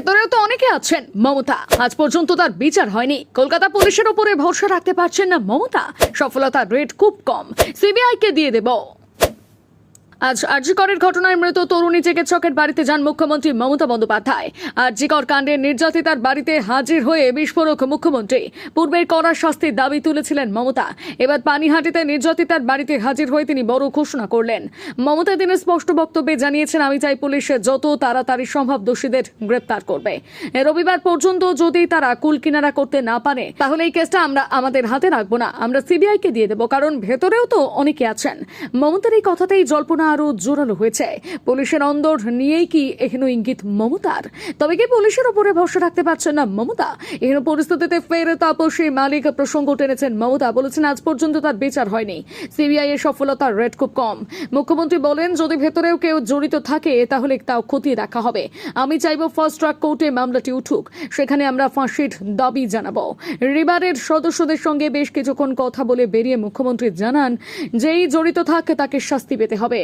ভেতরেও তো অনেকে আছেন, মমতা। আজ পর্যন্ত তার বিচার হয়নি। কলকাতা পুলিশের উপরে ভরসা রাখতে পারছেন না মমতা। সফলতার রেট খুব কম। সিবিআই কে দিয়ে দেব। আজ আরজিকরের ঘটনায় মৃত তরুণী চিকিৎসকের বাড়িতে যান মুখ্যমন্ত্রী মমতা বন্দ্যোপাধ্যায়। আরজিকর কাণ্ডে নির্যাতিতার বাড়িতে হাজির হয়ে বিস্ফোরক মুখ্যমন্ত্রী। পূর্বের কড়া শাস্তির দাবি তুলেছিলেন মমতা। এবার পানিহাটিতে নির্যাতিতার বাড়িতে হাজির হয়ে তিনি বড় ঘোষণা করলেন। মমতা তিনি স্পষ্ট বক্তব্যে জানিয়েছেন, আমি চাই পুলিশ যত তাড়াতাড়ি সম্ভব দোষীদের গ্রেপ্তার করবে। রবিবার পর্যন্ত যদি তারা কুল কিনারা করতে না পারে, তাহলে এই কেসটা আমরা আমাদের হাতে রাখব না। আমরা সিবিআই কে দিয়ে দেবো, কারণ ভেতরেও তো অনেকে আছেন। মমতার এই কথাতেই জল্পনা আরও জোরালো হয়েছে। পুলিশের অন্দর নিয়েই কি এখানে ইঙ্গিত মমতার? তবে কি পুলিশের উপরে ভরসা রাখতে পারছেন না মমতা? এখানে পরিস্থিতিতে ফের তাপসী মালিক প্রসঙ্গ টেনেছেন মমতা, বলেছেন আজ পর্যন্ত তার বিচার হয়নি। সিবিআই এর সফলতার রেট খুব কম। মুখ্যমন্ত্রী বলেন, যদি ভেতরেও কেউ জড়িত থাকে, তাহলে তাও খতিয়ে দেখা হবে। আমি চাইব ফার্স্ট ট্রাক কোর্টে মামলাটি উঠুক। সেখানে আমরা ফাঁসির দাবি জানাব। রিবারের সদস্যদের সঙ্গে বেশ কিছুক্ষণ কথা বলে বেরিয়ে মুখ্যমন্ত্রী জানান, যেই জড়িত থাকে তাকে শাস্তি পেতে হবে।